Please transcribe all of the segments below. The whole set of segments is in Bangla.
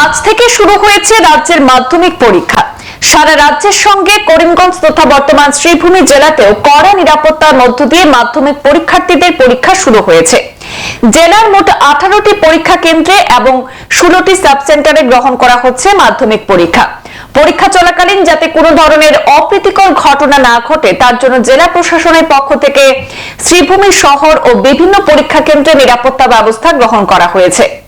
আজ থেকে শুরু হয়েছে রাজ্যের মাধ্যমিক পরীক্ষা। সারা রাজ্যের সঙ্গে করিমগঞ্জ তথা বর্তমান শ্রীভূমি জেলাতেও কড়া নিরাপত্তার মধ্য দিয়ে মাধ্যমিক পরীক্ষার্থীদের পরীক্ষা শুরু হয়েছে। জেলার মোট আঠারোটি পরীক্ষা কেন্দ্রে এবং ষোলোটি সাব সেন্টারে গ্রহণ করা হচ্ছে মাধ্যমিক পরীক্ষা। পরীক্ষা চলাকালীন যাতে কোনো ধরনের অপ্রীতিকর ঘটনা না ঘটে, তার জন্য জেলা প্রশাসনের পক্ষ থেকে শ্রীভূমি শহর ও বিভিন্ন পরীক্ষা কেন্দ্রে নিরাপত্তা ব্যবস্থা গ্রহণ করা হয়েছে।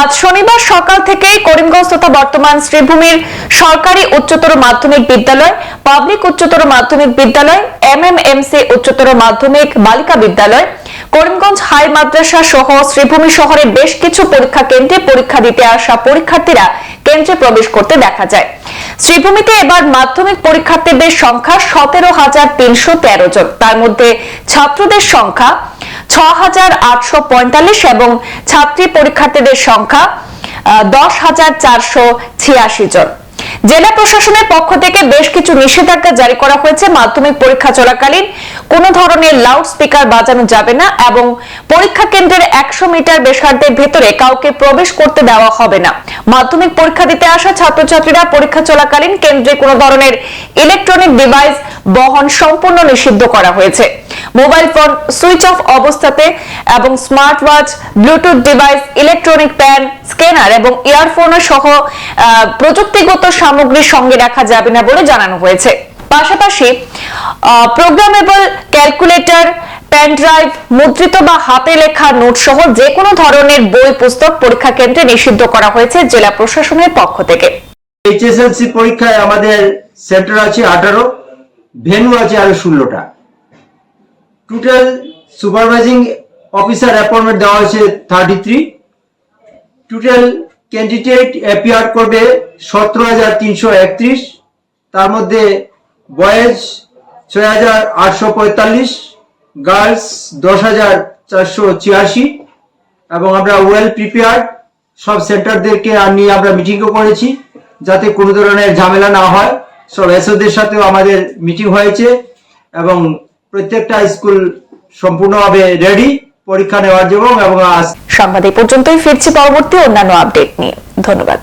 আজ শনিবার সকাল থেকে করিমগঞ্জ তথা বর্তমান শ্রীভূমির সরকারি উচ্চতর মাধ্যমিক বিদ্যালয়, পাবলিক উচ্চতর মাধ্যমিক বিদ্যালয় এমএমএমসি উচ্চতর মাধ্যমিক বালিকা বিদ্যালয়, করিমগঞ্জ হাই মাদ্রাসা সহ শ্রীভূমি শহরে বেশ কিছু পরীক্ষা কেন্দ্রে পরীক্ষা দিতে আসা পরীক্ষার্থীরা কেন্দ্রে প্রবেশ করতে দেখা যায়। শ্রীভূমিতে এবার মাধ্যমিক পরীক্ষার্থীদের সংখ্যা সতেরো হাজার তিনশো তেরো জন। তার মধ্যে ছাত্রদের সংখ্যা ছ হাজার আটশো পঁয়তাল্লিশ এবং ছাত্রী পরীক্ষার্থীদের সংখ্যা দশ হাজার চারশো ছিয়াশি জন। জেলা প্রশাসনের পক্ষ থেকে বেশ কিছু নিষেধাজ্ঞা জারি করা হয়েছে। মাধ্যমিক পরীক্ষা চলাকালীন কোনো ধরনের লাউড স্পিকার বাজানো যাবে না এবং পরীক্ষা কেন্দ্রের একশো মিটার বেসার্ধের ভেতরে কাউকে প্রবেশ করতে দেওয়া হবে না। মাধ্যমিক পরীক্ষা দিতে আসা ছাত্রছাত্রীরা পরীক্ষা চলাকালীন কেন্দ্রে কোনো ধরনের ইলেকট্রনিক ডিভাইস বহন সম্পূর্ণ নিষিদ্ধ করা হয়েছে। মোবাইল ফোন, সুইচ অফ অবস্থাতে এবং smart watch Bluetooth device, electronic pen, scanner এবং ইয়ারফোন সহ প্রযুক্তিগত সামগ্রী সঙ্গে রাখা যাবে না বলে জানানো হয়েছে। পাশাপাশি প্রোগ্রামেবল ক্যালকুলেটর পেন ড্রাইভ মুদ্রিত বা হাতে লেখা নোট সহ যে কোনো ধরনের বই, পুস্তক পরীক্ষা কেন্দ্রে নিষিদ্ধ করা হয়েছে জেলা প্রশাসনের পক্ষ থেকে। এইচএসএলসি পরীক্ষায় আমাদের সেন্টার আছে আঠারো ভেনু আছে আরও ষোলোটা। টোটাল সুপারভাইজিং অফিসার অ্যাপয়েন্টমেন্ট দেওয়া হয়েছে thirty three total candidate appear করবে সতেরো হাজার তিনশো একত্রিশ। তার মধ্যে বয়েজ ছয় হাজার আটশো পঁয়তাল্লিশ, গার্লস দশ হাজার চারশো ছিয়াশি এবং আমরা ওয়েল প্রিপেয়ার্ড সব সেন্টারদেরকে নিয়ে আমরা মিটিংও করেছি যাতে কোনো ধরনের ঝামেলা না হয়। সব এসওদের সাথেও আমাদের মিটিং হয়েছে এবং প্রত্যেকটা স্কুল সম্পূর্ণভাবে রেডি পরীক্ষা নেওয়ার জন্য এবং আজ সংবাদ এই পর্যন্তই। ফিরছি পরবর্তী অন্যান্য আপডেট নিয়ে। ধন্যবাদ।